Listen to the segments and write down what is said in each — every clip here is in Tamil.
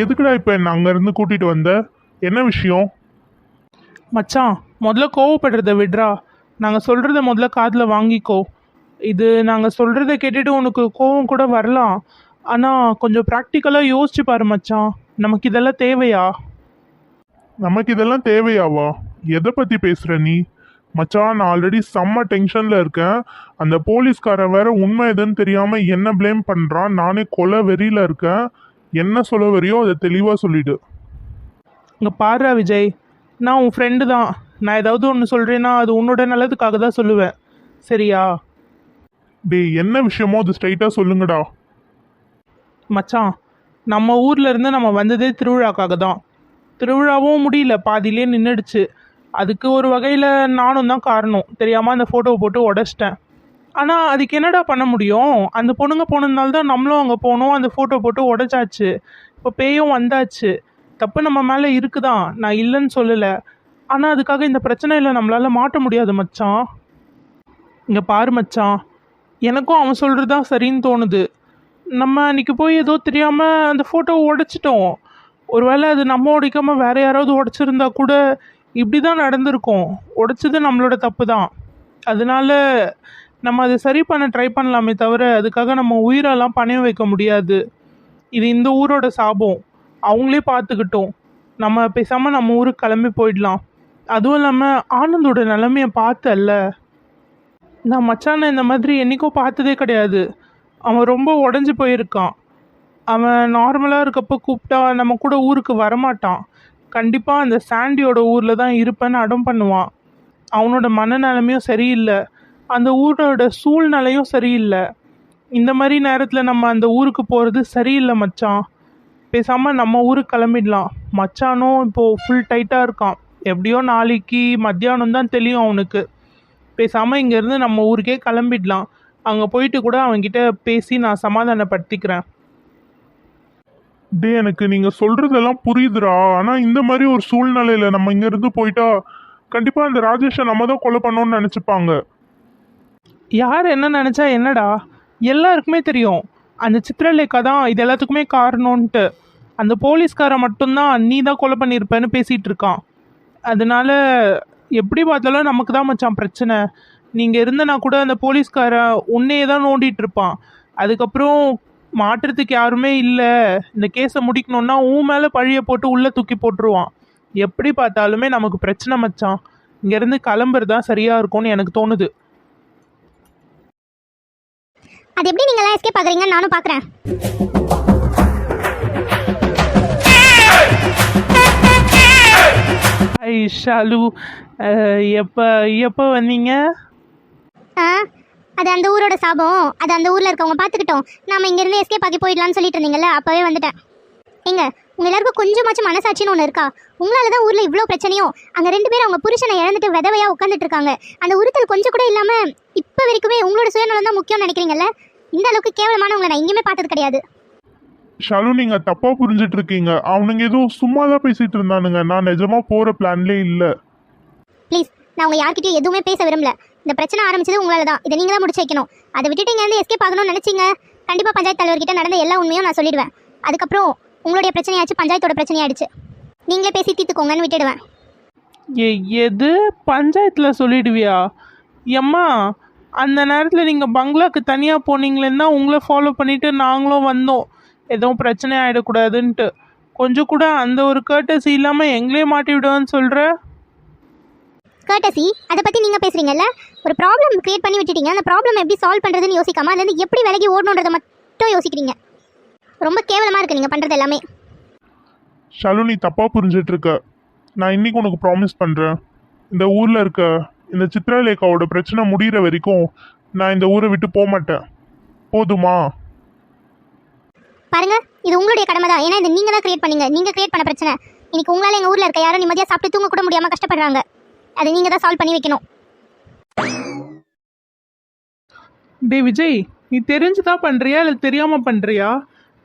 எதுக்குடா இப்போ என்ன அங்கேருந்து கூட்டிகிட்டு வந்த? என்ன விஷயம்? மச்சான் முதல்ல கோவப்படுறத விட்றா. நாங்கள் சொல்கிறத முதல்ல காதில் வாங்கிக்கோ. இது நாங்கள் சொல்கிறத கேட்டுட்டு உனக்கு கோவம் கூட வரலாம். ஆனால் கொஞ்சம் ப்ராக்டிக்கலாக யோசிச்சு பாரு மச்சான். நமக்கு இதெல்லாம் தேவையா? நமக்கு இதெல்லாம் தேவையாவா? எதை பற்றி பேசுகிற நீ? மச்சான் நான் ஆல்ரெடி செம்ம டென்ஷனில் இருக்கேன். அந்த போலீஸ்காரன் வேற உண்மை எதுன்னு தெரியாமல் என்ன ப்ளேம் பண்ணுறான் நானே கொலை வெறியில் இருக்கேன். என்ன சொல்ல வரியோ அதை தெளிவாக சொல்லிடு. இங்கே பாரு விஜய் நான் உன் ஃப்ரெண்டு தான். நான் ஏதாவது ஒன்று சொல்கிறேன்னா அது உன்னோட நல்லதுக்காக தான் சொல்லுவேன். சரியா? டேய் என்ன விஷயமோ அது ஸ்ட்ரைட்டாக சொல்லுங்கடா. மச்சான் நம்ம ஊர்ல இருந்து நம்ம வந்ததே திருவிழாக்காக தான். திருவிழாவும் முடியல பாதியிலே நின்றுடுச்சு அதுக்கு ஒரு வகையில் நானும் தான் காரணம். தெரியாமல் அந்த ஃபோட்டோவை போட்டு உடச்சிட்டேன். ஆனால் அதுக்கு என்னடா பண்ண முடியும்? அந்த பொண்ணுங்க போனதுனால தான் நம்மளும் அங்கே போனோம். அந்த ஃபோட்டோ போட்டு உடச்சாச்சு. இப்போ பேயும் வந்தாச்சு. தப்பு நம்ம மேலே இருக்குதான் நான் இல்லைன்னு சொல்லலை. ஆனால் அதுக்காக இந்த பிரச்சனையில் நம்மளால் மாட்ட முடியாது மச்சான். இங்கே பாரு மச்சான். எனக்கும் அவன் சொல்கிறது தான் சரின்னு தோணுது. நம்ம அன்றைக்கி போய் ஏதோ தெரியாமல் அந்த ஃபோட்டோவை உடைச்சிட்டோம். ஒருவேளை அது நம்ம உடைக்காமல் வேறு யாராவது உடைச்சிருந்தா கூட இப்படி தான் நடந்திருக்கும். உடைச்சது நம்மளோட தப்பு தான். அதனால நம்ம அதை சரி பண்ண ட்ரை பண்ணலாமே தவிர அதுக்காக நம்ம உயிரெல்லாம் பணையம் வைக்க முடியாது. இது இந்த ஊரோட சாபம். அவங்களே பார்த்துக்கிட்டோம். நம்ம பேசாமல் நம்ம ஊருக்கு கிளம்பி போயிடலாம். அதுவும் இல்லாமல் ஆனந்தோட நிலமைய பார்த்தல்ல. நான் மச்சானை இந்த மாதிரி என்னைக்கும் பார்த்ததே கிடையாது. அவன் ரொம்ப உடஞ்சி போயிருக்கான். அவன் நார்மலாக இருக்கப்போ கூப்பிட்டா நம்ம கூட ஊருக்கு வரமாட்டான். கண்டிப்பாக அந்த சாண்டியோட ஊரில் தான் இருப்பேன்னு அடம் பண்ணுவான். அவனோட மனநிலைமையும் சரியில்லை. அந்த ஊரோட சூழ்நிலையும் சரியில்லை. இந்த மாதிரி நேரத்தில் நம்ம அந்த ஊருக்கு போகிறது சரியில்லை மச்சான். பேசாமல் நம்ம ஊருக்கு கிளம்பிடலாம். மச்சானும் இப்போது ஃபுல் டைட்டாக இருக்கான். எப்படியோ நாளைக்கு மத்தியானம் தான் தெரியும் அவனுக்கு. பேசாமல் இங்கேருந்து நம்ம ஊருக்கே கிளம்பிடலாம். அங்கே போயிட்டு கூட அவன்கிட்ட பேசி நான் சமாதானப்படுத்திக்கிறேன். டே எனக்கு நீங்கள் சொல்கிறதெல்லாம் புரியுதுடா. ஆனால் இந்த மாதிரி ஒரு சூழ்நிலையில் நம்ம இங்கேருந்து போயிட்டா கண்டிப்பாக அந்த ராஜேஷை நம்ம தான் கொலை பண்ணோன்னு நினச்சிப்பாங்க. யார் என்ன நினச்சா என்னடா? எல்லாருக்குமே தெரியும். அந்த சித்திரலேக்கா தான் இது எல்லாத்துக்குமே காரணம்ன்ட்டு. அந்த போலீஸ்காரன் மட்டும்தான் நீ தான் கொலை பண்ணியிருப்பேன்னு பேசிகிட்டு இருக்கான். அதனால எப்படி பார்த்தாலும் நமக்கு தான் மச்சான் பிரச்சனை. நீங்கள் இருந்தனா கூட அந்த போலீஸ்காரன் உன்னையே தான் நோண்டிகிட்டு இருப்பான். அதுக்கப்புறம் மாற்றுறதுக்கு யாருமே இல்லை. இந்த கேஸை முடிக்கணும்னா உன் மேலே பழியை போட்டு உள்ளே தூக்கி போட்டுருவான். எப்படி பார்த்தாலுமே நமக்கு பிரச்சனை மச்சான். இங்கேருந்து கிளம்புறது தான் சரியாக இருக்கும்னு எனக்கு தோணுது. அது எப்படி நீங்களாம் எஸ்கேப் ஆகுறீங்கன்னு நானும் பார்க்குறேன் ஐ ஷாலு எப்போ எப்போ வந்தீங்க? ஆ அது அந்த ஊரோட சாபம். அது அந்த ஊரில் இருக்கவங்க பார்த்துக்கிட்டோம் நாம இங்கேருந்து எஸ்கேப் ஆகி போயிடலாம்னு சொல்லிட்டு இருந்தீங்கல்ல அப்போவே வந்துட்டேன். எங்க? உங்க எல்லாருக்கும் கொஞ்சமாச்சும் மனசாட்சின்னு ஒன்று இருக்கா? உங்களால தான் ஊரில் இவ்வளோ பிரச்சனையும் அங்கே ரெண்டு பேரும் அவங்க புருஷனை இழந்துட்டு விதவையா உட்காந்துட்டு இருக்காங்க. அந்த உறுத்தல் கொஞ்சம் கூட இல்லாமல் இப்போ வரைக்குமே உங்களோட சுயநலம் தான் முக்கியம்னு நினைக்கிறீங்கல்ல? இந்த அளவுக்கு கேவலமானவங்களை நான் எங்கேயுமே பார்த்தது கிடையாது. ஷாலு நீங்கள் தப்பாக புரிஞ்சிட்டு இருக்கீங்க. அவனுங்க ஏதோ சும்மா தான் பேசிகிட்டு இருந்தானுங்க. நான் நிஜமாக போகிற பிளான்லே இல்லை. ப்ளீஸ் நான் உங்க யார்கிட்டயும் எதுவுமே பேச விரும்பல. இந்த பிரச்சனை ஆரம்பிச்சது உங்களால தான் இதை நீங்க தான் முடிச்சு வைக்கணும். அதை விட்டுட்டு இங்க இருந்து எஸ்கேப் ஆகணும்னு நினைச்சீங்க? கண்டிப்பா பஞ்சாயத்து தலைவர்கிட்ட நடந்த எல்லா உண்மையும் நான் சொல்லிடுவேன். அதுக்கப்புறம் உங்களுடைய பிரச்சனையாச்சு பஞ்சாயத்தோட பிரச்சனையாயிடுச்சு. நீங்களே பேசி தீர்த்துக்கோங்கன்னு விட்டுடுவேன். எ எது? பஞ்சாயத்தில் சொல்லிடுவியா? எம்மா அந்த நேரத்தில் நீங்கள் பங்களாக்கு தனியாக போனீங்களேன்னா உங்களை ஃபாலோ பண்ணிவிட்டு நாங்களும் வந்தோம். எதுவும் பிரச்சனை ஆகிடக்கூடாதுன்ட்டு கொஞ்சம் கூட அந்த ஒரு கேட்டசி இல்லாமல் எங்களே மாட்டி விடுவேன்னு சொல்கிற கர்டசி அதை பத்தி நீங்க பேசுறீங்கல்ல? ஒரு ப்ராப்ளம் கிரியேட் பண்ணி விட்டுட்டீங்க. அந்த ப்ராப்ளம் எப்படி சால்வ் பண்றதுன்னு யோசிக்காம அதுல இருந்து எப்படி விலகி ஓடணுன்றதை மட்டும் யோசிக்கிறீங்க. ரொம்ப கேவலமா இருக்கு நீங்க பண்றது எல்லாமே. ஷாலு நீ தப்பாக புரிஞ்சிட்டு இருக்க நான் இன்னைக்கு உனக்கு ப்ராமிஸ் பண்ணுறேன் இந்த ஊரில் இருக்க இந்த சித்ராலேகாவோட பிரச்சனை முடிகிற வரைக்கும் நான் இந்த ஊரை விட்டு போக மாட்டேன். போதுமா? பாருங்க இது உங்களுடைய கடமை தான். ஏன்னா இது நீங்க தான் கிரியேட் பண்ணீங்க. நீங்க கிரியேட் பண்ண பிரச்சனை. இன்னைக்கு உங்களால எங்க ஊர்ல இருக்க யாரும் நிம்மதியா சாப்பிட்டு தூங்க கூட முடியாம கஷ்டப்படுறாங்க. அதை நீங்க தான் சால்வ் பண்ணி வைக்கணும். டே விஜய் நீ தெரிஞ்சுதான் பண்ணுறியா இல்லை தெரியாமல் பண்ணுறியா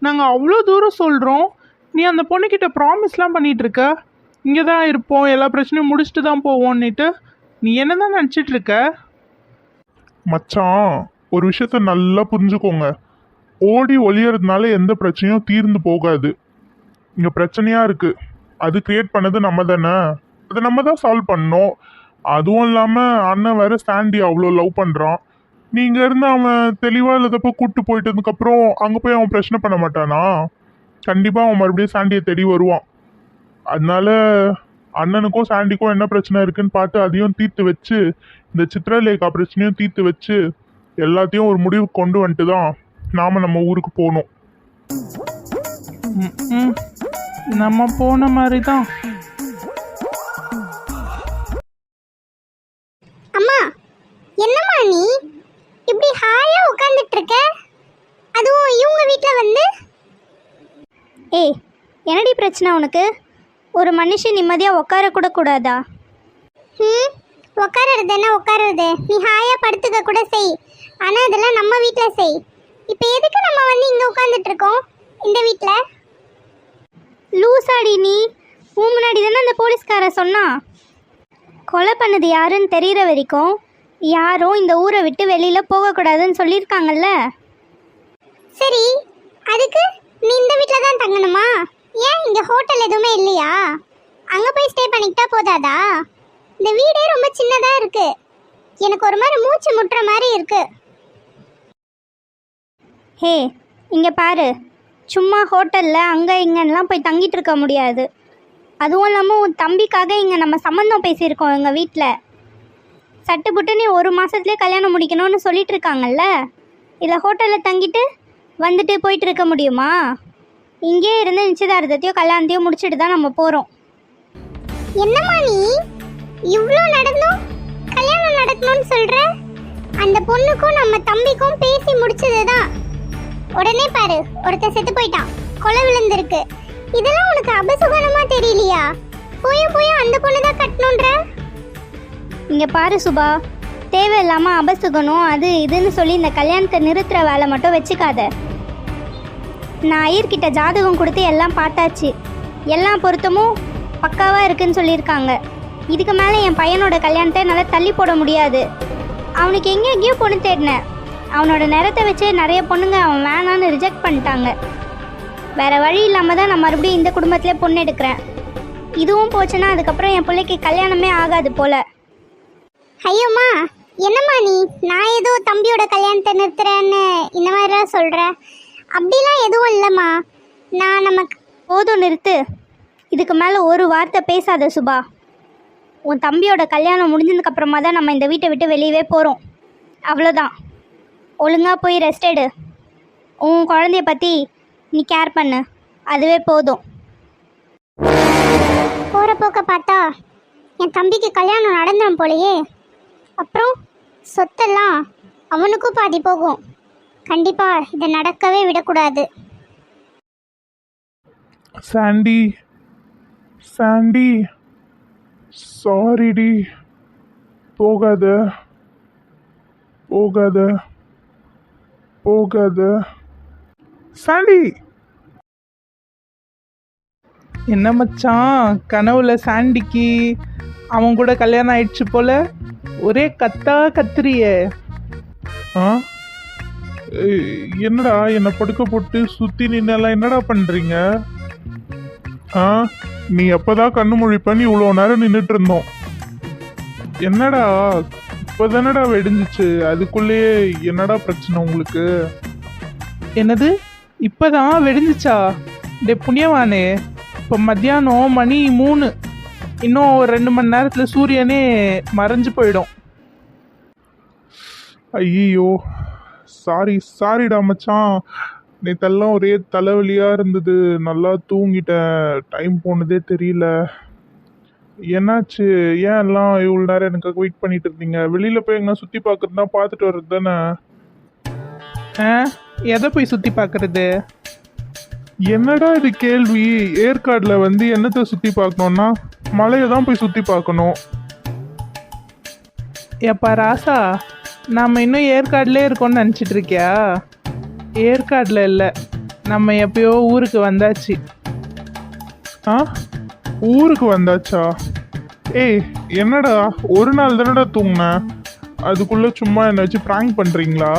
நாங்கள் அவ்வளோ தூரம் சொல்கிறோம் நீ அந்த பொண்ணுக்கிட்ட ப்ராமிஸ்லாம் பண்ணிகிட்ருக்க இங்கே தான் இருப்போம். எல்லா பிரச்சனையும் முடிச்சுட்டு தான் போவோன்னுட்டு நீ என்ன தான் நினச்சிட்ருக்க மச்சான் ஒரு விஷயத்த நல்லா புரிஞ்சுக்கோங்க. ஓடி ஒளியறதுனால எந்த பிரச்சனையும் தீர்ந்து போகாது. இங்கே பிரச்சனையாக இருக்குது அது க்ரியேட் பண்ணது நம்ம தானே. அதை நம்ம தான் சால்வ் பண்ணோம் அதுவும் இல்லாமல் அண்ணன் வேறு சாண்டி அவ்வளோ லவ் பண்ணுறான் நீங்க இருந்து அவன் தெளிவா இல்லாதப்போ கூட்டு போயிட்டதுக்கு அப்புறம் அங்க போய் அவன் பிரச்சனை பண்ண மாட்டானா? கண்டிப்பா அவன் மறுபடியும் சாண்டியை தேடி வருவான். அதனால அண்ணனுக்கும் சாண்டிக்கும் என்ன பிரச்சனை இருக்குன்னு பார்த்து அதையும் தீர்த்து வச்சு இந்த சித்ரலேகா பிரச்சனையும் தீர்த்து வச்சு எல்லாத்தையும் ஒரு முடிவு கொண்டு வந்துட்டு தான் நாம நம்ம ஊருக்கு போகணும். நம்ம போன மாதிரி தான் பிரச்சனை உனக்கு? ஒரு மனுஷன் நிம்மதியாக உட்கார கூட கூடாதா? ம் உட்காரறது என்ன உட்காரறது நீ ஹாயா படுத்துக்க கூட செய். ஆனால் அதெல்லாம் நம்ம வீட்டில் செய். இப்போ எதுக்கு நம்ம வந்து இங்கே உட்காந்துட்டு இருக்கோம்? இந்த வீட்டில் லூசாடி நீ. உன் முன்னாடி தானே அந்த போலீஸ்கார சொன்னா? கொலை பண்ணது யாருன்னு தெரிகிற வரைக்கும் யாரும் இந்த ஊரை விட்டு வெளியில் போகக்கூடாதுன்னு சொல்லியிருக்காங்கல்ல? சரி அதுக்கு நீ இந்த வீட்டில் தான் தங்கணுமா? ஏன் இங்கே ஹோட்டல் எதுவுமே இல்லையா? அங்கே போய் ஸ்டே பண்ணிக்கிட்டா போதாதா? இந்த வீடே ரொம்ப சின்னதாக இருக்கு. எனக்கு ஒரு மாதிரி மூச்சு முட்டுற மாதிரி இருக்கு. ஹே இங்கே பாரு. சும்மா ஹோட்டலில் அங்கே இங்கன்னெலாம் போய் தங்கிட்டு இருக்க முடியாது. அதுவும் இல்லாமல் உன் தம்பிக்காக இங்கே நம்ம சம்மந்தம் பேசியிருக்கோம் எங்கள் வீட்டில் சட்டு நீ ஒரு மாதத்துலேயே கல்யாணம் முடிக்கணும்னு சொல்லிட்டு இருக்காங்கல்ல? இதில் ஹோட்டலில் தங்கிட்டு வந்துட்டு போயிட்டு இருக்க முடியுமா? இங்கேயே இருந்து நிச்சயதார்த்தத்தையும் கல்யாணத்தையும் முடிச்சுட்டு தான் நம்ம போகிறோம் என்னம்மா நீ? இவ்வளோ நடந்தும் கல்யாணம் நடக்கணும்னு சொல்கிற அந்த பொண்ணுக்கும் நம்ம தம்பிக்கும் பேசி முடிச்சது தான் உடனே பாரு ஒருத்தன் செத்து போயிட்டான். கொலை விழுந்திருக்கு. இதெல்லாம் உனக்கு அபசுகனமா தெரியலையா? போய போய் அந்த பொண்ணு தான் கட்டணுன்ற? இங்க பாரு சுபா தேவையில்லாம அபசுகனம் அது இதுன்னு சொல்லி இந்த கல்யாணத்தை நிறுத்துற வேலை மட்டும் வச்சுக்காத. நான் ஐயர்கிட்ட ஜாதகம் கொடுத்து எல்லாம் பார்த்தாச்சு. எல்லா பொருத்தமும் பக்காவாக இருக்குன்னு சொல்லியிருக்காங்க. இதுக்கு மேலே என் பையனோட கல்யாணத்தை என்னால் தள்ளி போட முடியாது. அவனுக்கு எங்கே எங்கேயோ பொண்ணு தேடினேன். அவனோட நிறத்தை வச்சு நிறைய பொண்ணுங்க அவன் வேணான்னு ரிஜெக்ட் பண்ணிட்டாங்க. வேறு வழி இல்லாமல் தான் நான் மறுபடியும் இந்த குடும்பத்திலே பொண்ணு எடுக்கிறேன். இதுவும் போச்சுன்னா அதுக்கப்புறம் என் பிள்ளைக்கு கல்யாணமே ஆகாது போல. ஐயோம்மா என்னம்மா நீ? நான் ஏதோ தம்பியோட கல்யாணத்தை நிறுத்துறேன்னு இந்த மாதிரிலாம் சொல்கிறேன் அப்படிலாம் எதுவும் இல்லைம்மா. நான் நமக்கு போதும் நிறுத்து. இதுக்கு மேலே ஒரு வார்த்தை பேசாத சுபா. உன் தம்பியோட கல்யாணம் முடிஞ்சதுக்கப்புறமா தான் நம்ம இந்த வீட்டை விட்டு வெளியவே போகிறோம் அவ்வளோதான் ஒழுங்காக போய் ரெஸ்ட் எடு. உன் குழந்தைய பற்றி நீ கேர் பண்ணு. அதுவே போதும். போகிற போக்க பார்த்தா என் தம்பிக்கு கல்யாணம் நடந்துடும் போலையே. அப்புறம் சொத்தெல்லாம் அவனுக்கும் பாதி போகும். கண்டிப்பாக இதை நடக்கவே விடக்கூடாது. சாண்டி சாண்டி சாரிடி போகாத. போகாத. போகாத. சாண்டி என்ன மச்சான்? கனவுல சாண்டிக்கு அவன் கூட கல்யாணம் ஆயிடுச்சு போல? ஒரே கத்தா கத்துறியே. ஆ? என்னடா என்னை படுக்க போட்டு சுத்தி நின்னெல்லாம் என்னடா பண்றீங்க? ஆ? நீ எப்பதான் கண்ணு முழிப்பன்னு இவ்வளோ நேரம் நின்றுட்டு இருந்தோம். என்னடா? இப்போதானடா வெடிஞ்சிச்சு. அதுக்குள்ளேயே என்னடா பிரச்சனை உங்களுக்கு? என்னது? இப்பதான் வெடிஞ்சிச்சா? டே புண்ணியவானே. இப்போ மத்தியானம் மணி மூணு. இன்னும் ஒரு ரெண்டு மணி நேரத்தில் சூரியனே மறைஞ்சு போயிடும். ஐயோ சாரி சாரிடா மச்சான். நேத்தெல்லாம் ஒரே தலைவலியா இருந்தது. நல்லா தூங்கிட்டேன். டைம் போனதே தெரியல. என்னாச்சு? ஏன் எல்லாம் இவ்வளோ நேரம் எனக்கு வெயிட் பண்ணிட்டு இருந்தீங்க? வெளியில போய் எங்கன்னா சுத்தி பார்க்கறதுனா பார்த்துட்டு வர்றது தானே? ஆ? எதை போய் சுற்றி பார்க்கறது? என்னடா இது கேள்வி? ஏற்காடுல வந்து என்னத்தை சுத்தி பார்க்கணும்னா மலையை தான் போய் சுத்தி பார்க்கணும். ஏப்பா ராசா நாம் இன்னும் ஏற்காடுலே இருக்கோம்னு நினச்சிட்டு இருக்கியா ஏற்காடில் இல்லை. நம்ம எப்பயோ ஊருக்கு வந்தாச்சு. ஆ? ஊருக்கு வந்தாச்சா? ஏய் என்னடா? ஒரு நாள் தானடா தூங்கினேன் அதுக்குள்ளே சும்மா என்னை வச்சு ப்ராங்க் பண்ணுறீங்களா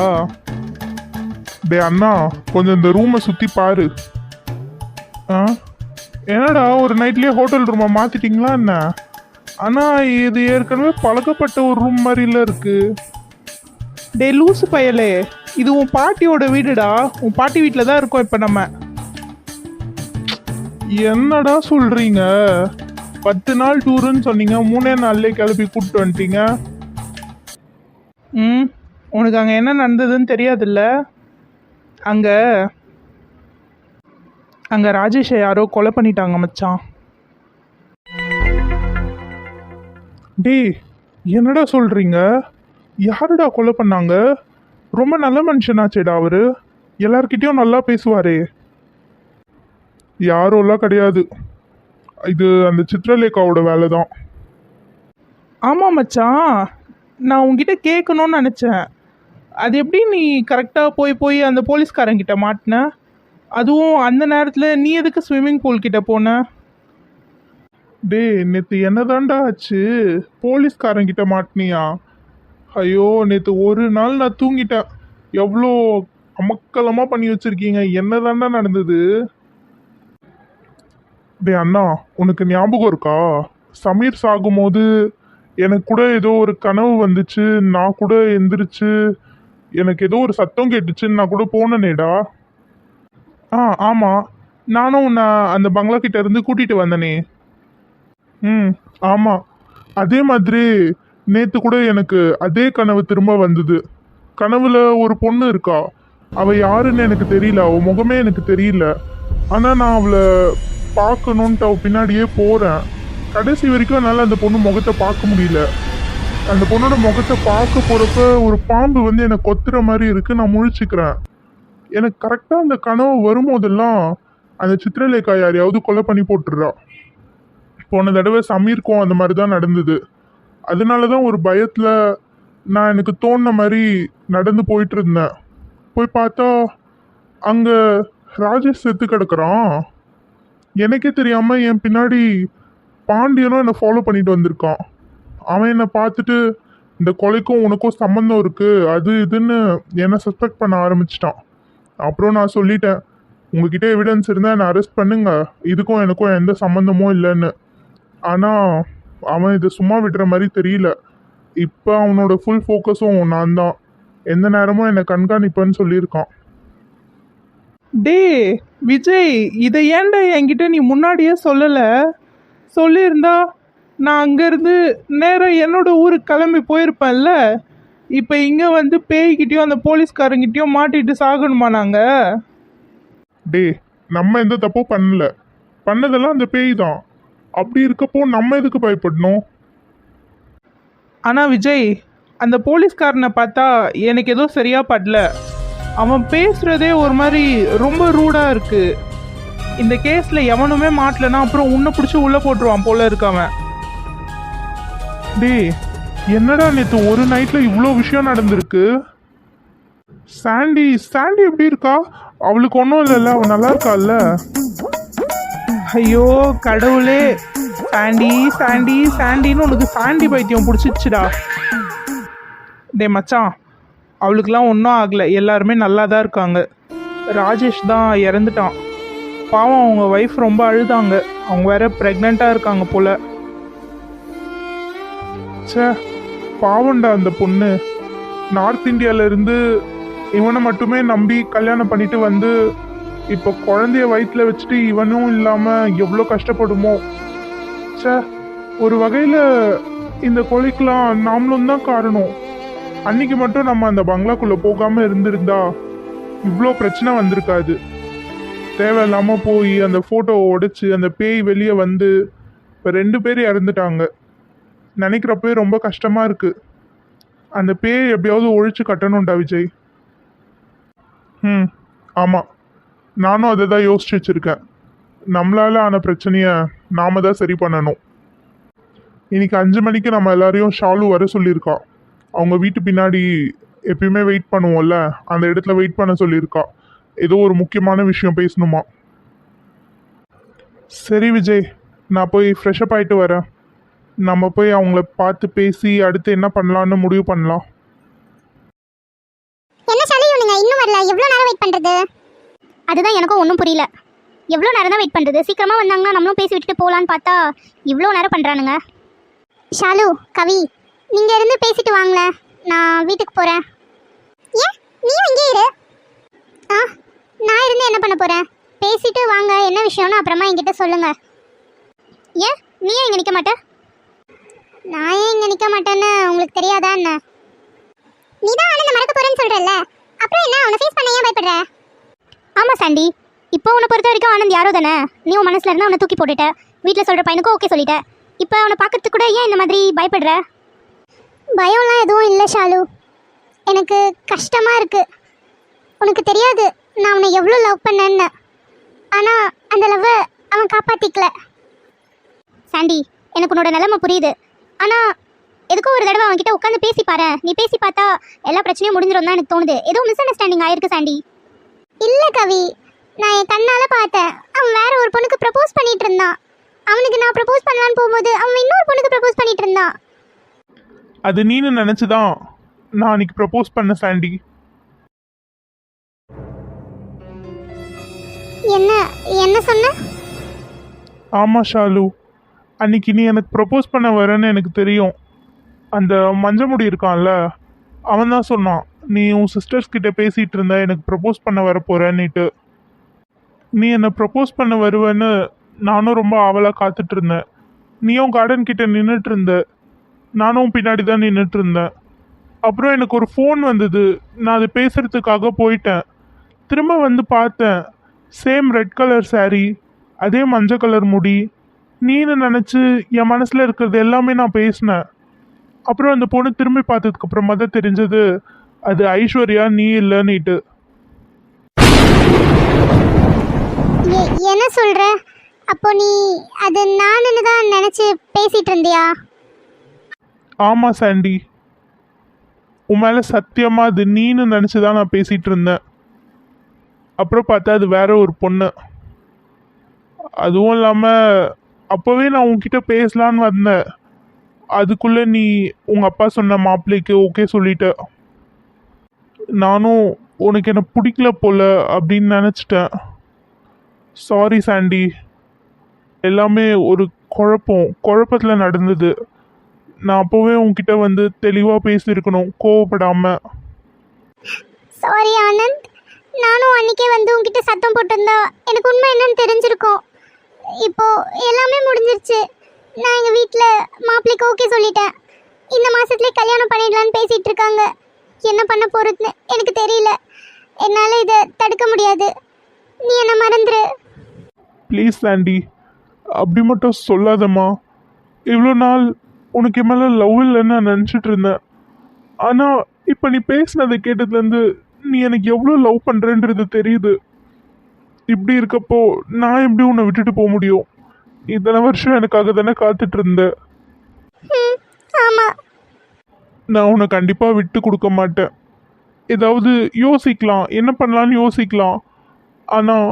டே அண்ணா கொஞ்சம் இந்த ரூமை சுற்றி பாரு. ஆ? என்னடா ஒரு நைட்லேயே ஹோட்டல் ரூமை மாற்றிட்டிங்களா என்ன? ஆனால் இது ஏற்கனவே பழக்கப்பட்ட ஒரு ரூம் மாதிரில இருக்குது டே லூசு பயலே. இது உன் பாட்டியோட வீடுடா. உன் பாட்டி வீட்டில் தான் இருக்கோம் இப்போ நம்ம. என்னடா சொல்கிறீங்க பத்து நாள் டூருன்னு சொன்னீங்க. மூணே நாள்லேயே கிளப்பி கூப்பிட்டு வந்துட்டீங்க. ம் உனக்கு அங்கே என்ன நடந்ததுன்னு தெரியாதுல்ல? அங்கே அங்கே ராஜேஷை யாரோ கொலை பண்ணிட்டாங்க மச்சான். டேய் என்னடா சொல்கிறீங்க யாருடா கொலை பண்ணாங்க? ரொம்ப நல்ல மனுஷனாச்சேடா அவரு. எல்லார்கிட்டயும் நல்லா பேசுவாரே. யாரோலாம் கிடையாது. இது அந்த சித்ரலேகாவோட வேலை தான் ஆமாம் மச்சான். நான் உன்கிட்ட கேட்கணும்னு நினச்சேன். அது எப்படி நீ கரெக்டாக போய் போய் அந்த போலீஸ்காரங்கிட்ட மாட்டின? அதுவும் அந்த நேரத்தில் நீ எதுக்கு ஸ்விம்மிங் பூல் கிட்ட போன? டேய் நேத்து என்னதான்டா ஆச்சு? போலீஸ்காரங்கிட்ட மாட்டினியா? ஐயோ நேற்று ஒரு நாள் நான் தூங்கிட்டேன். எவ்வளோ அமக்கலமாக பண்ணி வச்சிருக்கீங்க? என்னதான்டா நடந்தது? டே அண்ணா உனக்கு ஞாபகம் இருக்கா? சமீர் சாகும்போது எனக்கு கூட ஏதோ ஒரு கனவு வந்துச்சு. நான் கூட எந்திரிச்சு எனக்கு ஏதோ ஒரு சத்தம் கேட்டுச்சுன்னு நான் கூட போனேனேடா. ஆ ஆமாம் நானும் உன்னை அந்த பங்களா கிட்ட இருந்து வந்தனே. ம் ஆமாம் அதே மாதிரி நேற்று கூட எனக்கு அதே கனவு திரும்ப வந்தது. கனவுல ஒரு பொண்ணு இருக்கா. அவ யாருன்னு எனக்கு தெரியல. அவ முகமே எனக்கு தெரியல. ஆனால் நான் அவளை பார்க்கணுன்ட்டு அவ பின்னாடியே போகிறேன் கடைசி வரைக்கும் என்னால் அந்த பொண்ணு முகத்தை பார்க்க முடியல. அந்த பொண்ணோட முகத்தை பார்க்க போகிறப்ப ஒரு பாம்பு வந்து என்னை கொத்துற மாதிரி இருக்கு. நான் முழிச்சுக்கிறேன். எனக்கு கரெக்டாக அந்த கனவு வரும்போதெல்லாம் அந்த சித்திரலேகா யாரையாவது கொலை பண்ணி போட்டுடுறா. போன தடவை சமீருக்கும் அந்த மாதிரி தான் நடந்தது. அதனால தான் ஒரு பயத்தில் நான் எனக்கு தோணுன மாதிரி நடந்து போயிட்டு இருந்தேன் போய் பார்த்தா அங்கே ராஜேஷ் செத்து கிடக்குறான். எனக்கே தெரியாமல் என் பின்னாடி பாண்டியனும் என்னை ஃபாலோ பண்ணிட்டு வந்திருக்கான். அவன் என்னை பார்த்துட்டு இந்த கொலைக்கும் உனக்கும் சம்மந்தம் இருக்குது அது இதுன்னு என்னை சஸ்பெக்ட் பண்ண ஆரம்பிச்சிட்டான். அப்புறம் நான் சொல்லிட்டேன் உங்ககிட்ட எவிடன்ஸ் இருந்தால் என்னை அரெஸ்ட் பண்ணுங்க இதுக்கும் எனக்கும் எந்த சம்மந்தமும் இல்லைன்னு. ஆனால் அவன் இதை சும்மா விடுற மாதிரி தெரியல. இப்போ அவனோட ஃபுல் ஃபோக்கஸும் நான் தான் எந்த நேரமும் என்னை கண்காணிப்பேன்னு சொல்லியிருக்கான். டே விஜய் இதை ஏன்டா என்கிட்ட நீ முன்னாடியே சொல்லலை? சொல்லியிருந்தா நான் அங்கேருந்து நேராக என்னோட ஊருக்கு கிளம்பி போயிருப்பேன்ல? இப்போ இங்கே வந்து பேய்கிட்டயும் அந்த போலீஸ்காரங்கிட்டயும் மாட்டிட்டு சாகணுமா நாங்கள் டே நம்ம எந்த தப்பும் பண்ணல. பண்ணதெல்லாம் அந்த பேய் தான். அப்படி இருக்கப்போ நம்ம எதுக்கு பயப்படணும்? ஆனால் விஜய் அந்த போலீஸ்காரனை பார்த்தா எனக்கு ஏதோ சரியா படல. அவன் பேசுகிறதே ஒரு மாதிரி ரொம்ப ரூடாக இருக்கு. இந்த கேஸில் எவனுமே மாட்டலனா அப்புறம் உன்னை பிடிச்சி உள்ளே போட்டுருவான் போல இருக்கவன் டேய் என்னடா நேற்று ஒரு நைட்டில் இவ்வளோ விஷயம் நடந்திருக்கு? சாண்டி சாண்டி எப்படி இருக்கா? அவளுக்கு ஒன்றும் இல்லைல்ல அவள் நல்லா இருக்கால்ல? ஐயோ கடவுளே. சாண்டி சாண்டி சாண்டின்னு உனக்கு சாண்டி பைத்தியம் பிடிச்சிச்சுடா டே மச்சான் அவளுக்கெல்லாம் ஒன்றும் ஆகலை. எல்லாருமே நல்லா தான் இருக்காங்க. ராஜேஷ் தான் இறந்துட்டான். பாவம் அவங்க ஒய்ஃப் ரொம்ப அழுதாங்க. அவங்க வேற ப்ரெக்னெண்ட்டாக இருக்காங்க போல. சே பாவம்டா அந்த பொண்ணு. நார்த் இந்தியாவிலேருந்து இவனை மட்டுமே நம்பி கல்யாணம் பண்ணிட்டு வந்து இப்போ குழந்தைய வயிற்றுல வச்சுட்டு இவனும் இல்லாமல் எவ்வளோ கஷ்டப்படுமோ? ச்சே ஒரு வகையில் இந்த கொலைக்கெலாம் நாமளும் தான் காரணம். அன்னைக்கு மட்டும் நம்ம அந்த பங்களாக்குள்ளே போகாமல் இருந்திருந்தா இவ்வளோ பிரச்சனை வந்திருக்காது. தேவையில்லாமல் போய் அந்த ஃபோட்டோவை உடைச்சி அந்த பேய் வெளியே வந்து இப்போ ரெண்டு பேர் இறந்துட்டாங்க. நினைக்கிறப்பவே ரொம்ப கஷ்டமாக இருக்குது அந்த பேயை எப்படியாவது ஒழிச்சு கட்டணும்டா விஜய். ம் ஆமாம் நானும் அதை தான் யோசிச்சு வச்சுருக்கேன். நம்மளால ஆன பிரச்சனையை நாம தான் சரி பண்ணணும். இன்னைக்கு அஞ்சு மணிக்கு நம்ம எல்லாரையும் ஷாலு வர சொல்லியிருக்கா. அவங்க வீட்டு பின்னாடி எப்பயுமே வெயிட் பண்ணுவோம்ல அந்த இடத்துல வெயிட் பண்ண சொல்லியிருக்கா. ஏதோ ஒரு முக்கியமான விஷயம் பேசணுமா? சரி விஜய் நான் போய் ஃப்ரெஷ்அப் ஆகிட்டு வரேன். நம்ம போய் அவங்கள பார்த்து பேசி அடுத்து என்ன பண்ணலான்னு முடிவு பண்ணலாம். என்ன சொல்லி இன்னும் வரல? எவ்வளோ நேரம் வெயிட் பண்ணுறது அதுதான் எனக்கும் ஒன்றும் புரியல. எவ்வளோ நேரம் தான் வெயிட் பண்ணுறது சீக்கிரமாக வந்தாங்கன்னா நம்மளும் பேசி விட்டுட்டு போகலான்னு பார்த்தா இவ்வளோ நேரம் பண்ணுறானுங்க ஷாலு கவி நீங்கள் இருந்து பேசிட்டு வாங்களேன் நான் வீட்டுக்கு போகிறேன் ஏன்? நீ இங்கே இரு. ஆ நான் இருந்து என்ன பண்ண போகிறேன் பேசிட்டு வாங்க. என்ன விஷயம்னு அப்புறமா என்கிட்ட சொல்லுங்கள் ஏன்? நீ இங்கே நிற்க மாட்டேன் நான் ஏன் இங்கே நிற்க மாட்டேன்னு உங்களுக்கு தெரியாதா என்ன? நீ தான் ஆனந்த மறக்க போகிறேன்னு சொல்கிறல்ல அப்புறம் என்ன? அவனை ஃபேஸ் பண்ண ஏன் பயப்படுற? ஆமாம் சாண்டி. இப்போ உன்னை பொறுத்த வரைக்கும் ஆனந்த் யாரோ தானே? நீ உன் மனசில் இருந்து அவனை தூக்கி போட்டுட்ட. வீட்டில் சொல்கிற பையனுக்கும் ஓகே சொல்லிட்ட. இப்போ அவனை பார்க்கறதுக்கு கூட ஏன் இந்த மாதிரி பயப்படுற? பயம்லாம் எதுவும் இல்லை ஷாலு. எனக்கு கஷ்டமாக இருக்கு. உனக்கு தெரியாது நான் அவனை எவ்வளோ லவ் பண்ணேன்னு. ஆனால் அந்த லவ்வை அவன் காப்பாற்றிக்கல சாண்டி எனக்கு உன்னோட நிலைமை புரியுது. ஆனால் எதுக்கோ ஒரு தடவை அவன்கிட்ட உட்காந்து பேசி பாரு நீ பேசி பார்த்தா எல்லா பிரச்சனையும் முடிஞ்சிரும் தான் எனக்கு தோணுது. ஏதோ மிஸ் அண்டர்ஸ்டாண்டிங் ஆயிருக்கு சாண்டி. இல்லை கவி. நான் என் கண்ணால் பார்த்தேன். அவன் வேற ஒரு பொண்ணுக்கு ப்ரப்போஸ் பண்ணிட்டு இருந்தான். அவனுக்கு நான் ப்ரப்போஸ் பண்ணலான்னு போகும்போது அவன் இன்னொரு பொண்ணுக்கு ப்ரப்போஸ் பண்ணிட்டு இருந்தான். அது நீனு நினச்சிதான் நான் அன்னைக்கு ப்ரப்போஸ் பண்ண சாண்டி. என்ன என்ன சொன்ன? ஆமாம் ஷாலு. அன்னைக்கு நீ எனக்கு ப்ரப்போஸ் பண்ண வரேன்னு எனக்கு தெரியும். அந்த மஞ்சமுடி இருக்கான்ல அவன் தான் சொன்னான். நீ உன் சிஸ்டர்ஸ் கிட்ட பேசிகிட்டு இருந்த எனக்கு ப்ரப்போஸ் பண்ண வர போகிறேன்னுட்டு நீ என்னை ப்ரப்போஸ் பண்ண வருவேன்னு நானும் ரொம்ப ஆவலாக காத்துட்டு இருந்தேன். நீயும் கார்டன் கிட்ட நின்றுட்டு இருந்த. நானும் பின்னாடி தான் நின்றுட்டு இருந்தேன். அப்புறம் எனக்கு ஒரு ஃபோன் வந்தது. நான் அது பேசுகிறதுக்காக போயிட்டேன். திரும்ப வந்து பார்த்தேன். சேம் ரெட் கலர் saree அதே மஞ்சள் கலர் முடி. நீனு நினச்சி என் மனசில் இருக்கிறது எல்லாமே நான் பேசினேன். அப்புறம் அந்த பொண்ணு திரும்பி பார்த்ததுக்கப்புறமா தான் தெரிஞ்சது அது ஐஸ்வர்யா நீ இல்லைன்னுட்டு. என்ன சொல்ற? அப்போ நீ அது நானுன்னு தான் நினைச்சு பேசிட்டு இருந்தியா? ஆமாம் சாண்டி. உன் மேலே சத்தியமாக அது நீன்னு நினச்சி தான் நான் பேசிகிட்டு இருந்தேன். அப்புறம் பார்த்தா அது வேற ஒரு பொண்ணு. அதுவும் இல்லாமல் அப்போவே நான் உன்கிட்ட பேசலான்னு வந்தேன். அதுக்குள்ளே நீ உங்கள் அப்பா சொன்ன மாப்பிள்ளைக்கு ஓகே சொல்லிட்ட. நானும் உனக்கு என்ன பிடிக்கல போல அப்படின்னு நினச்சிட்டேன். சாரி சாண்டி எல்லாமே ஒரு குழப்பம். குழப்பத்தில் நடந்தது. நான் அப்போவே உன்கிட்ட வந்து தெளிவாக பேசியிருக்கணும். கோவப்படாமல் சாரி ஆனந்த். நானும் அன்றைக்கே வந்து உங்ககிட்ட சத்தம் போட்டிருந்தா எனக்கு உண்மை என்னன்னு தெரிஞ்சிருக்கும். இப்போ எல்லாமே முடிஞ்சிருச்சு. நான் எங்கள் வீட்டில் மாப்பிள்ளைக்கு ஓகே சொல்லிட்டேன். இந்த மாதத்துலேயே கல்யாணம் பண்ணிடலான்னு பேசிகிட்டு இருக்காங்க. என்ன பண்ண போறதுன்னு எனக்கு தெரியல. என்னால் இதை தடுக்க முடியாது. நீ என்ன மறந்துரு. ப்ளீஸ் சாண்டி அப்படி மட்டும் சொல்லாதம்மா. இவ்வளோ நாள் உனக்கு மேலே லவ் இல்லைன்னு நான் நினச்சிட்டு இருந்தேன். ஆனால் இப்போ நீ பேசினதை கேட்டதுலேருந்து நீ எனக்கு எவ்வளோ லவ் பண்ணுறன்றது தெரியுது. இப்படி இருக்கப்போ நான் எப்படி உன்னை விட்டுட்டு போக முடியும்? இத்தனை வருஷம் எனக்காக தானே காத்துட்டு இருந்தேன். ஆமாம் நான் உன்னை கண்டிப்பாக விட்டு கொடுக்க மாட்டேன். ஏதாவது யோசிக்கலாம். என்ன பண்ணலான்னு யோசிக்கலாம். ஆனால்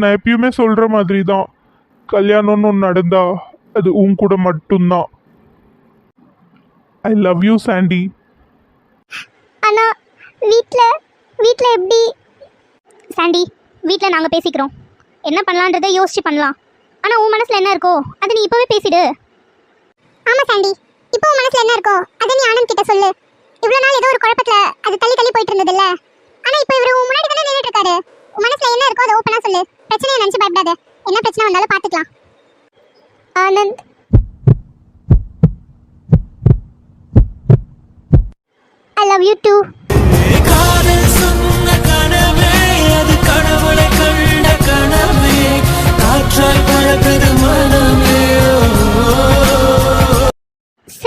நான் எப்பயுமே சொல்கிற மாதிரி தான் கல்யாணம்னு ஒன்று நடந்தா அது உன் கூட மட்டும்தான். ஐ லவ் யூ சாண்டி ஆனால் வீட்டில் வீட்டில் எப்படி? சாண்டி வீட்டில் நாங்கள் பேசிக்கிறோம். என்ன பண்ணலான்றதை யோசிச்சு பண்ணலாம். ஆனால் உன் மனசில் என்ன இருக்கோ அதை நீ இப்போவே பேசிடு. ஆமாம் சாண்டி இப்போ உன் மனசில் என்ன இருக்கோ அதை நீ ஆனந்த் கிட்ட சொல்லு. இவ்வளவு நாள் ஏதோ ஒரு குழப்பத்துல அது தள்ளி தள்ளி போயிட்டு இருந்ததுல்ல ஆனால் இப்போ இவரு உன் முன்னாடி தானே நின்றுட்டு இருக்காரு. உன் மனசில் என்ன இருக்கோ அதை ஓப்பனாக சொல்லு. பிரச்சனையை நினைச்சு பயப்படாத. என்ன பிரச்சனை வந்தாலும் பார்த்துக்கலாம். Anand. I love you too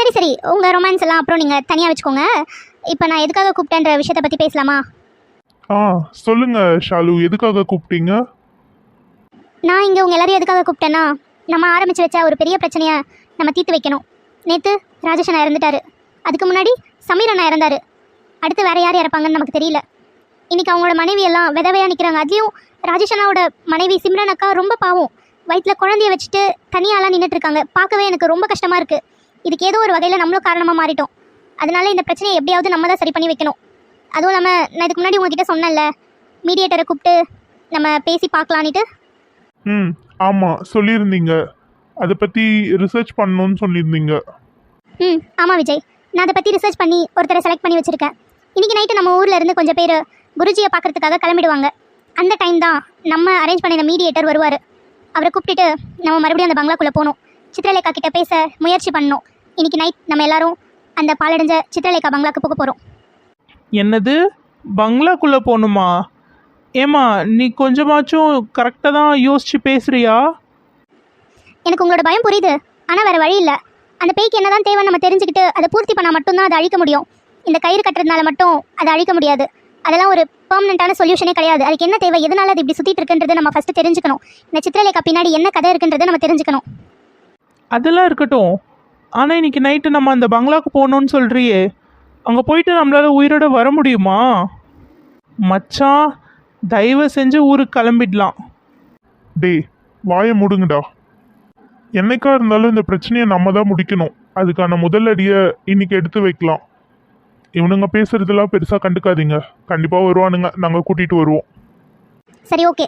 சரி சரி. உங்கள் ரொமான்ஸ் எல்லாம் அப்புறம் நீங்கள் தனியாக வச்சுக்கோங்க. இப்போ நான் எதுக்காக கூப்பிட்டேன்ற விஷயத்தை பற்றி பேசலாமா? ஆ சொல்லுங்க ஷாலு. எதுக்காக கூப்பிட்டீங்க? நான் இங்கே உங்கள் எல்லாரையும் எதுக்காக கூப்பிட்டேன்னா நம்ம ஆரம்பித்து வச்ச ஒரு பெரிய பிரச்சனையை நம்ம தீர்த்து வைக்கணும். நேற்று ராஜேஷ் அண்ணா இறந்துட்டாரு. அதுக்கு முன்னாடி சமீர் அண்ணா இறந்தாரு. அடுத்து வேறு யார் இறப்பாங்கன்னு நமக்கு தெரியல. இன்னைக்கு அவங்களோட மனைவி எல்லாம் விதவையாக நிற்கிறாங்க அதுலேயும் ராஜேஷ் அண்ணாவோட மனைவி சிம்ரன் அக்கா ரொம்ப பாவம். வயிற்றில் குழந்தைய வச்சுட்டு தனியாலாம் நின்றுட்டு இருக்காங்க. பார்க்கவே எனக்கு ரொம்ப கஷ்டமாக இருக்குது இதுக்கு ஏதோ ஒரு வகையில் நம்மளும் காரணமாக மாறிட்டோம். அதனால இந்த பிரச்சனையை எப்படியாவது நம்ம தான் சரி பண்ணி வைக்கணும். அதுவும் இல்லாமல் நான் இதுக்கு முன்னாடி உங்ககிட்ட சொன்னேன்ல மீடியேட்டரை கூப்பிட்டு நம்ம பேசி பார்க்கலான்ட்டு ம் ஆமாம் சொல்லியிருந்தீங்க. அதை பற்றி ரிசர்ச் பண்ணணும்னு சொல்லியிருந்தீங்க. ம் ஆமாம் விஜய். நான் அதை பற்றி ரிசர்ச் பண்ணி ஒருத்தரை செலக்ட் பண்ணி வச்சுருக்கேன். இன்றைக்கி நைட்டு நம்ம ஊரில் இருந்து கொஞ்சம் பேர் குருஜியை பார்க்கறதுக்காக கிளம்பிடுவாங்க. அந்த டைம் தான் நம்ம அரேஞ்ச் பண்ணின மீடியேட்டர் வருவார். அவரை கூப்பிட்டுட்டு நம்ம மறுபடியும் அந்த பங்களாக்குள்ளே போகணும். சித்ரலேகா கிட்ட பேச முயற்சி பண்ணணும். இன்றைக்கி நைட் நம்ம எல்லாரும் அந்த பாலடைஞ்ச சித்ரலேகா பங்களாக்கு போக போகிறோம் என்னது? பங்களாக்குள்ளே போகணுமா? ஏம்மா நீ கொஞ்சமாச்சும் கரெக்டாக தான் யோசிச்சு பேசுறியா? எனக்கு உங்களோட பயம் புரியுது. ஆனால் வேறு வழி இல்லை. அந்த பேய்க்கு என்னதான் தேவை நம்ம தெரிஞ்சுக்கிட்டு அதை பூர்த்தி பண்ணால் மட்டும்தான் அதை அழிக்க முடியும். இந்த கயிறு கட்டுறதுனால மட்டும் அதை அழிக்க முடியாது. அதெல்லாம் ஒரு பெர்மனெண்ட்டான சொல்யூஷனே கிடையாது. அதுக்கு என்ன தேவை? எதனால அது இப்படி சுற்றிட்டு இருக்குன்றது நம்ம ஃபஸ்ட்டு தெரிஞ்சுக்கணும். இந்த சித்திரலேகா பின்னாடி என்ன கதை இருக்குன்றதை நம்ம தெரிஞ்சுக்கணும். அதெல்லாம் இருக்கட்டும். ஆனால் இன்னைக்கு நைட்டு நம்ம அந்த பங்களாக்கு போகணும்னு சொல்கிறியே அங்கே போயிட்டு நம்மளால உயிரோட வர முடியுமா? மச்சான் தயவு செஞ்சு ஊருக்கு கிளம்பிடலாம். டேய் வாயை முடுங்கடா. என்னைக்கா இருந்தாலும் இந்த பிரச்சனையை நம்ம தான் முடிக்கணும். அதுக்கான முதல் அடியை இன்னைக்கு எடுத்து வைக்கலாம். இவனுங்க பேசுறதெல்லாம் பெருசாக கண்டுக்காதீங்க. கண்டிப்பாக வருவானுங்க. நாங்கள் கூட்டிகிட்டு வருவோம். சரி ஓகே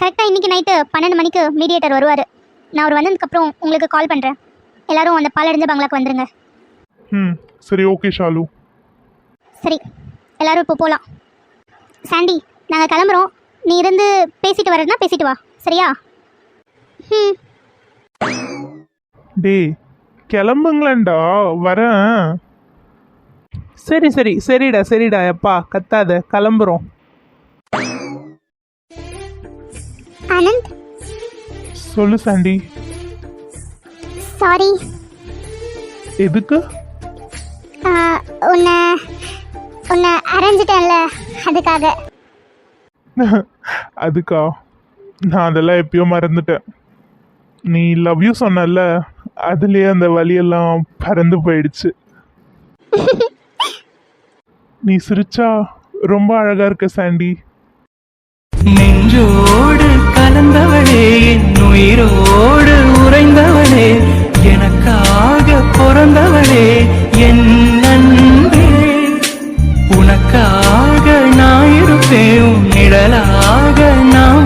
கரெக்டாக இன்றைக்கி நைட்டு பன்னெண்டு மணிக்கு மீடியேட்டர் வருவார். நான் அவர் வந்ததுக்கப்புறம் உங்களுக்கு கால் பண்ணுறேன் எல்லாரும் அந்த பாலடைஞ்ச பங்களாக்கு வந்துருங்க. ம் சரி ஓகே ஷாலு. சரி எல்லாரும் இப்போ போகலாம் சாண்டி நாங்கள் கிளம்புறோம். நீ இருந்து பேசிட்டு வர்றதுனா பேசிட்டு வா. சரியா? ம். டேய் கிளம்புங்களேன்டா வரேன். சரி சரி சரிடா சரிடா எப்பா கத்தாத கிளம்புறோம். ஆனந்த்? சொல்லு சாண்டி. சாரி. எதுக்கு? உன்னை உன்னை அரைஞ்சிட்டேன்ல அதுக்காக. அதுக்கா? நான் அதெல்லாம் எப்பயோ மறந்துட்டேன். நீ லவ் யூ சொன்னல அதுலேயே அந்த வலியெல்லாம் பறந்து போயிடுச்சு. நீ சிரிச்சா ரொம்ப அழகா இருக்க சாண்டி. நெஞ்சோடு கலந்தவளே உயிரோடு உறைந்த எனக்காக பிறந்தவளே என் நண்பே உனக்காக நான் இருப்பேன் நிழலாக நான்